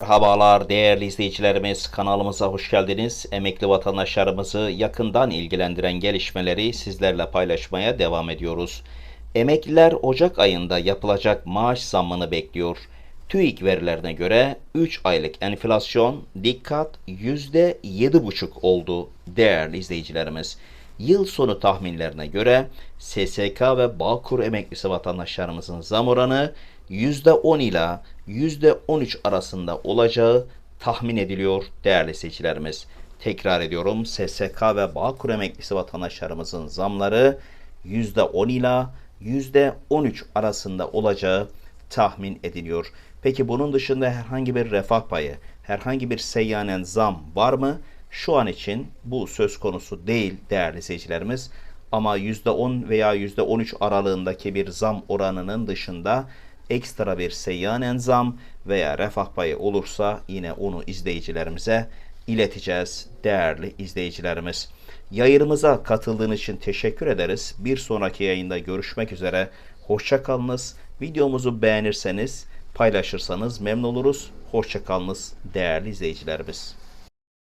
Merhabalar değerli izleyicilerimiz kanalımıza hoş geldiniz. Emekli vatandaşlarımızı yakından ilgilendiren gelişmeleri sizlerle paylaşmaya devam ediyoruz. Emekliler Ocak ayında yapılacak maaş zammını bekliyor. TÜİK verilerine göre 3 aylık enflasyon dikkat %7,5 oldu değerli izleyicilerimiz. Yıl sonu tahminlerine göre SSK ve Bağkur emeklisi vatandaşlarımızın zam oranı %10 ila %13 arasında olacağı tahmin ediliyor değerli seçilerimiz. Tekrar ediyorum SSK ve Bağkur emeklisi vatandaşlarımızın zamları %10 ila %13 arasında olacağı tahmin ediliyor. Peki bunun dışında herhangi bir refah payı, herhangi bir seyyanen zam var mı? Şu an için bu söz konusu değil değerli seyircilerimiz. Ama %10 veya %13 aralığındaki bir zam oranının dışında ekstra bir seyyanen zam veya refah payı olursa yine onu izleyicilerimize ileteceğiz değerli izleyicilerimiz. Yayınımıza katıldığınız için teşekkür ederiz. Bir sonraki yayında görüşmek üzere. Hoşçakalınız. Videomuzu beğenirseniz, paylaşırsanız memnun oluruz. Hoşçakalınız değerli izleyicilerimiz.